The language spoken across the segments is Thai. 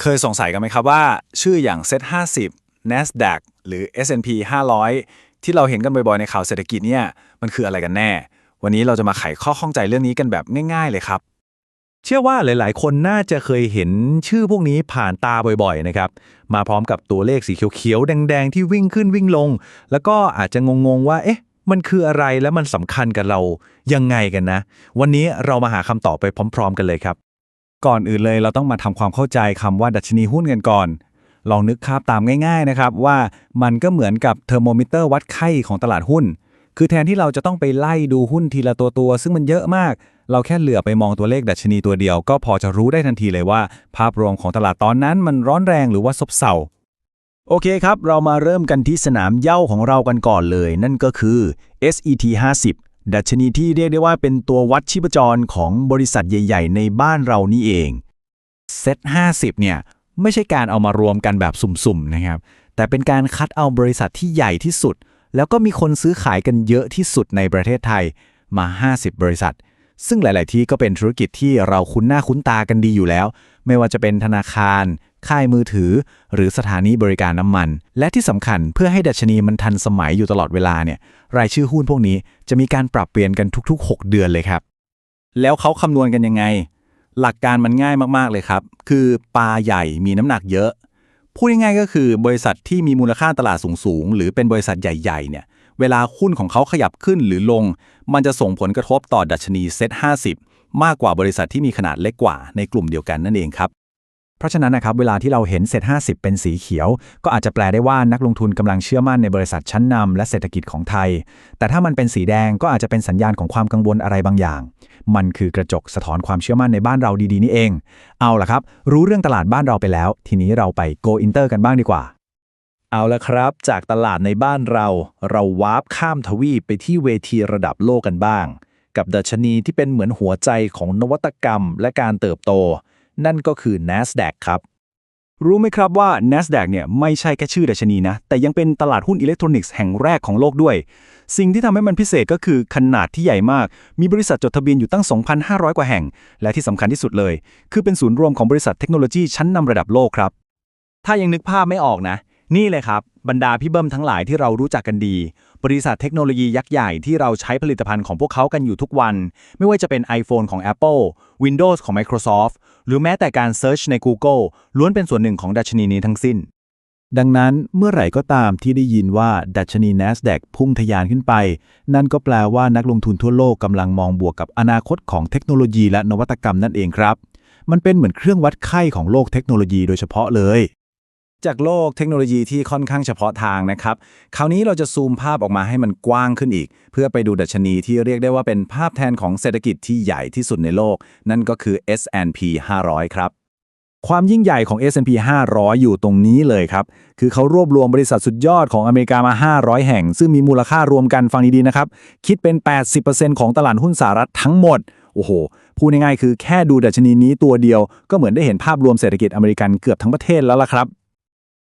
เคยสงสัยกันไหมครับว่า ชื่ออย่าง Set 50 NASDAQ หรือ S&P 500 ที่เราเห็นกันบ่อยๆ ในข่าวเศรษฐกิจเนี่ยมันคืออะไรกันแน่ วันนี้เราจะมาไขข้อข้องใจเรื่องนี้กันแบบง่าย ๆ เลยครับ เชื่อว่าหลายๆ คนน่าจะเคยเห็นชื่อพวกนี้ผ่านตาบ่อยๆ นะครับ มาพร้อมกับตัวเลขสีเขียวๆ แดงๆ ที่วิ่งขึ้นวิ่งลง แล้วก็อาจจะงงๆ ว่า เอ๊ะ มันคืออะไรและมันสำคัญกับเรายังไงกันนะ วันนี้เรามาหาคำตอบไปพร้อม ๆ กันเลยครับ ก่อนอื่นเลยเราต้องมาทำความเข้าใจคำว่าดัชนีหุ้นกันก่อน ลองนึกภาพตามง่ายๆนะครับว่ามันก็เหมือนกับเทอร์โมมิเตอร์วัดไข้ของตลาดหุ้น คือแทนที่เราจะต้องไปไล่ดูหุ้นทีละตัวตัวๆซึ่งมันเยอะมาก เราแค่เหลือไปมองตัวเลขดัชนีตัวเดียว ก็พอจะรู้ได้ทันทีเลยว่า ภาพรวมของตลาดตอนนั้นมันร้อนแรงหรือว่าซบเซาโอเคครับ เรามาเริ่มกันที่สนามเย้าของเรากันก่อนเลย นั่นก็คือ SET 50 ดัชนีที่เรียกได้ว่าเป็นตัววัดชีพจรของบริษัทใหญ่ ๆ ในบ้านเรานี่เองเซต50 เนี่ย ไม่ใช่การเอามารวมกันแบบสุ่มๆนะครับ แต่เป็นการคัดเอาบริษัทที่ใหญ่ที่สุด แล้วก็มีคนซื้อขายกันเยอะที่สุดในประเทศไทยมา 50 บริษัท ซึ่งหลาย ๆ ที่ก็เป็นธุรกิจที่เราคุ้นหน้าคุ้นตากันดีอยู่แล้ว ไม่ว่าจะเป็นธนาคาร ค่ายมือถือ หรือสถานีบริการน้ำมัน และที่สำคัญเพื่อให้ดัชนีมันทันสมัยอยู่ตลอดเวลาเนี่ยรายชื่อหุ้นพวกนี้จะมีการปรับเปลี่ยนกันทุก ๆ 6 เดือนเลยครับ แล้วเขาคำนวณกันยังไง หลักการมันง่ายมากๆเลยครับ คือปลาใหญ่มีน้ำหนักเยอะพูดง่ายๆก็คือบริษัทที่มีมูลค่าตลาดสูงๆ หรือเป็นบริษัทใหญ่ๆ เนี่ย เวลาหุ้นของเขาขยับขึ้นหรือลง มันจะส่งผลกระทบต่อดัชนีเซ็ต50 มากกว่าบริษัทที่มีขนาดเล็กกว่าในกลุ่มเดียวกันนั่นเองครับ เพราะฉะนั้นนะครับเวลาที่เราเห็นเซ็ต50 เป็นสีเขียว ก็อาจจะแปลได้ว่านักลงทุนกำลังเชื่อมั่นในบริษัทชั้นนำและเศรษฐกิจของไทย แต่ถ้ามันเป็นสีแดงก็อาจจะเป็นสัญญาณของความกังวลอะไรบางอย่าง มันคือกระจกสะท้อนความเชื่อมั่นในบ้านเราดีๆนี่เอง เอาล่ะครับ รู้เรื่องตลาดบ้านเราไปแล้ว ทีนี้เราไป go inter กันบ้างดีกว่าเอาละครับ จากตลาดในบ้านเรา เราวาร์ปข้ามทวีปไปที่เวทีระดับโลกกันบ้าง กับดัชนีที่เป็นเหมือนหัวใจของนวัตกรรมและการเติบโต นั่นก็คือ NASDAQ ครับ รู้ไหมครับว่า NASDAQ เนี่ยไม่ใช่แค่ชื่อดัชนีนะ แต่ยังเป็นตลาดหุ้นอิเล็กทรอนิกส์แห่งแรกของโลกด้วย สิ่งที่ทำให้มันพิเศษก็คือขนาดที่ใหญ่มาก มีบริษัทจดทะเบียนอยู่ตั้ง 2,500 กว่าแห่ง และที่สำคัญที่สุดเลย คือเป็นศูนย์รวมของบริษัทเทคโนโลยีชั้นนำระดับโลกครับ ถ้ายังนึกภาพไม่ออกนะ นี่เลยครับ บรรดาพี่เบิ้มทั้งหลายที่เรารู้จักกันดี บริษัทเทคโนโลยียักษ์ใหญ่ที่เราใช้ผลิตภัณฑ์ของพวกเขากันอยู่ทุกวัน ไม่ว่าจะเป็น iPhone ของ Apple Windows ของ Microsoft หรือแม้แต่การ Search ใน Google ล้วนเป็นส่วนหนึ่งของดัชนีนี้ทั้งสิ้น ดังนั้นเมื่อไหร่ก็ตามที่ได้ยินว่าดัชนี NASDAQ พุ่งทะยานขึ้นไป นั่นก็แปลว่านักลงทุนทั่วโลกกำลังมองบวกกับอนาคตของเทคโนโลยีและนวัตกรรมนั่นเองครับ มันเป็นเหมือนเครื่องวัดไข้ของโลกเทคโนโลยีโดยเฉพาะเลย จากโลกเทคโนโลยีที่ค่อนข้างเฉพาะทางนะครับ คราวนี้เราจะซูมภาพออกมาให้มันกว้างขึ้นอีก เพื่อไปดูดัชนีที่เรียกได้ว่าเป็นภาพแทนของเศรษฐกิจที่ใหญ่ที่สุดในโลก นั่นก็คือ S&P 500 ครับ ความยิ่งใหญ่ของ S&P 500 อยู่ตรงนี้เลยครับ คือเขารวบรวมบริษัทสุดยอดของอเมริกามา 500 แห่ง ซึ่งมีมูลค่ารวมกันฟังดีๆนะครับ คิดเป็น 80%ของตลาดหุ้นสหรัฐทั้งหมดโอ้โห พูดง่ายๆคือแค่ดูดัชนีนี้ตัวเดียว ก็เหมือนได้เห็นภาพรวมเศรษฐกิจอเมริกันเกือบทั้งประเทศแล้วล่ะครับ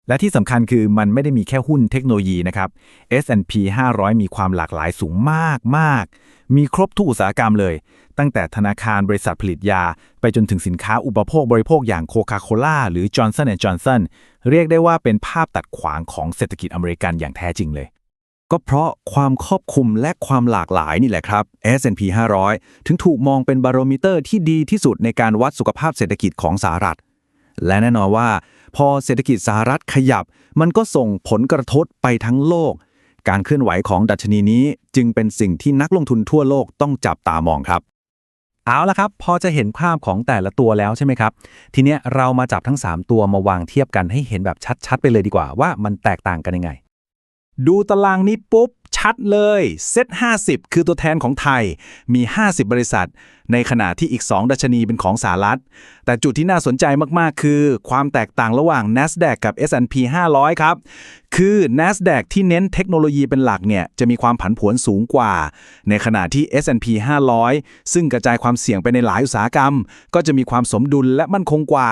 และที่สำคัญคือมันไม่ได้มีแค่หุ้นเทคโนโลยีนะครับ S&P 500 มีความหลากหลายสูงมากมาก มีครบทุกอุตสาหกรรมเลย ตั้งแต่ธนาคารบริษัทผลิตยา ไปจนถึงสินค้าอุปโภคบริโภคอย่างโคคาโคล่าหรือ Johnson Johnson เรียกได้ว่าเป็นภาพตัดขวางของเศรษฐกิจอเมริกันอย่างแท้จริงเลย ก็เพราะความครอบคลุมและความหลากหลายนี่แหละครับ S&P 500 ถึงถูกมองเป็นบารโมมิเตอร์ที่ดีที่สุดในการวัดสุขภาพเศรษฐกิจของสหรัฐ และแน่นอนว่า พอเศรษฐกิจสหรัฐขยับ มันก็ส่งผลกระทบไปทั้งโลก การเคลื่อนไหวของดัชนีนี้จึงเป็นสิ่งที่นักลงทุนทั่วโลกต้องจับตามองครับ เอาละครับ พอจะเห็นภาพของแต่ละตัวแล้วใช่ไหมครับ ทีเนี้ยเรามาจับทั้ง 3 ตัวมาวางเทียบกันให้เห็นแบบชัดๆ ไปเลยดีกว่าว่ามันแตกต่างกันยังไง ดูตารางนี้ปุ๊บ ชัดเลยเซ็ต50 คือตัวแทนของไทยมี 50 บริษัท ในขณะที่อีก 2 ดัชนีเป็นของสหรัฐ แต่จุดที่น่าสนใจมาก ๆ คือ ความแตกต่างระหว่าง NASDAQ กับ S&P 500 ครับ คือ NASDAQ ที่เน้นเทคโนโลยีเป็นหลักเนี่ย จะมีความผันผวนสูงกว่า ในขณะที่ S&P 500 ซึ่งกระจายความเสี่ยงไปในหลายอุตสาหกรรม ก็จะมีความสมดุลและมั่นคงกว่า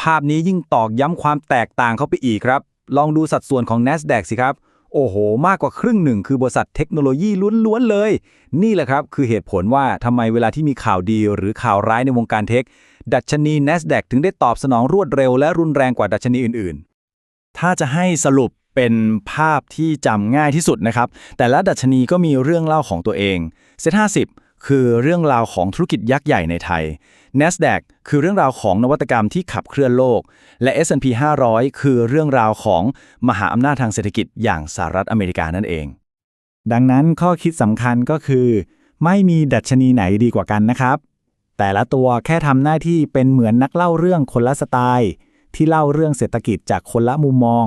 ภาพนี้ยิ่งตอกย้ำความแตกต่างเข้าไปอีกครับ ลองดูสัดส่วนของ NASDAQ สิครับ โอ้โห มากกว่าครึ่งหนึ่งคือบริษัทเทคโนโลยีล้วนๆเลย นี่แหละครับ คือเหตุผลว่าทำไมเวลาที่มีข่าวดีหรือข่าวร้ายในวงการเทค ดัชนี NASDAQ ถึงได้ตอบสนองรวดเร็วและรุนแรงกว่าดัชนีอื่นๆ ถ้าจะให้สรุปเป็นภาพที่จำง่ายที่สุดนะครับ แต่ละดัชนีก็มีเรื่องเล่าของตัวเองเซทห้าสิบ คือเรื่องราวของธุรกิจยักษ์ใหญ่ในไทย NASDAQ คือเรื่องราวของนวัตกรรมที่ขับเคลื่อนโลก และ S&P 500 คือเรื่องราวของมหาอำนาจทางเศรษฐกิจอย่างสหรัฐอเมริกานั่นเอง ดังนั้นข้อคิดสำคัญก็คือ ไม่มีดัชนีไหนดีกว่ากันนะครับ แต่ละตัวแค่ทำหน้าที่เป็นเหมือนนักเล่าเรื่องคนละสไตล์ ที่เล่าเรื่องเศรษฐกิจจากคนละมุมมอง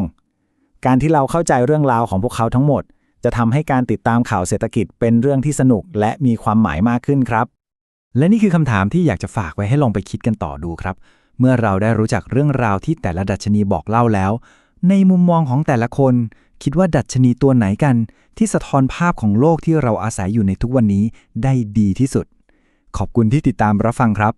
การที่เราเข้าใจเรื่องราวของพวกเขาทั้งหมด จะทำให้การติดตามข่าวเศรษฐกิจเป็นเรื่องที่สนุกและมีความหมายมากขึ้นครับ และนี่คือคำถามที่อยากจะฝากไว้ให้ลองไปคิดกันต่อดูครับ เมื่อเราได้รู้จักเรื่องราวที่แต่ละดัชนีบอกเล่าแล้ว ในมุมมองของแต่ละคน คิดว่าดัชนีตัวไหนกัน ที่สะท้อนภาพของโลกที่เราอาศัยอยู่ในทุกวันนี้ได้ดีที่สุด ขอบคุณที่ติดตามรับฟังครับ